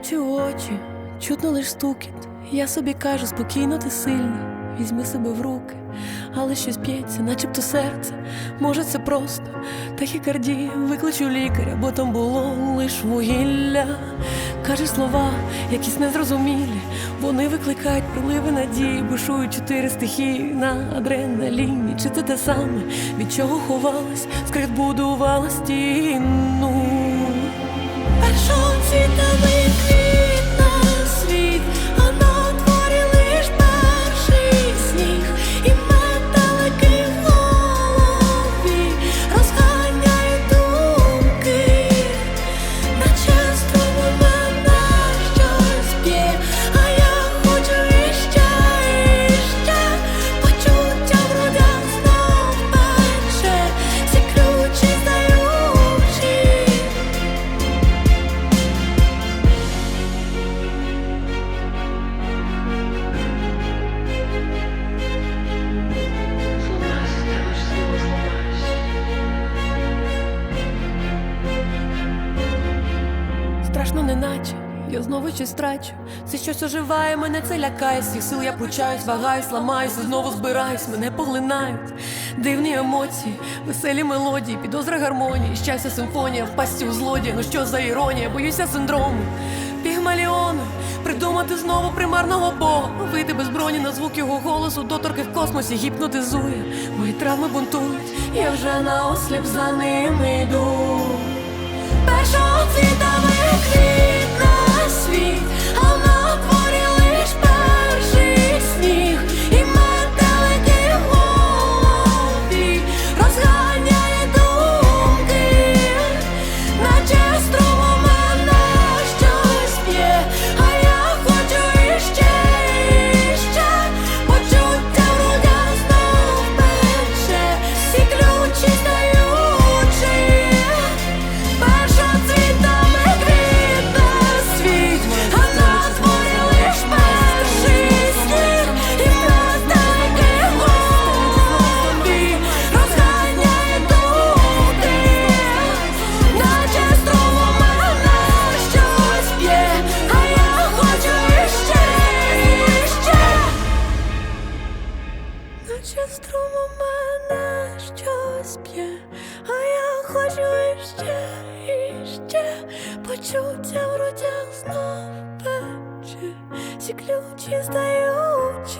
очі в очі, чутно лиш стукіт. Я собі кажу, спокійно ти сильний, візьми себе в руки, але щось п'ється, начебто серце. Може, це просто тахікардія, викличу лікаря, бо там було лиш вугілля. Каже слова, якісь незрозумілі, вони викликають приливи надії, бушують чотири стихії на адреналіні. Чи це те саме, від чого ховалась, скрит будувала стіну? Першого цвіта квітне Страшно неначе, я знову щось трачу. Це щось оживає, мене це лякає. Всіх сил я пручаюсь, вагаюсь, ламаюсь, знову збираюсь, мене поглинають. Дивні емоції, веселі мелодії, підозра гармонії, щастя, симфонія, впасті у злодія. Ну що за іронія? Боюся синдрому. Пігмаліону, придумати знову примарного бога. Вийти без броні на звук його голосу, доторки в космосі гіпнотизує. Мої травми бунтують, я вже на осліп за ними йду. Наче струму мене щось п'є, а я хочу іще, іще. Почуття в грудях знов пече, всі ключі здають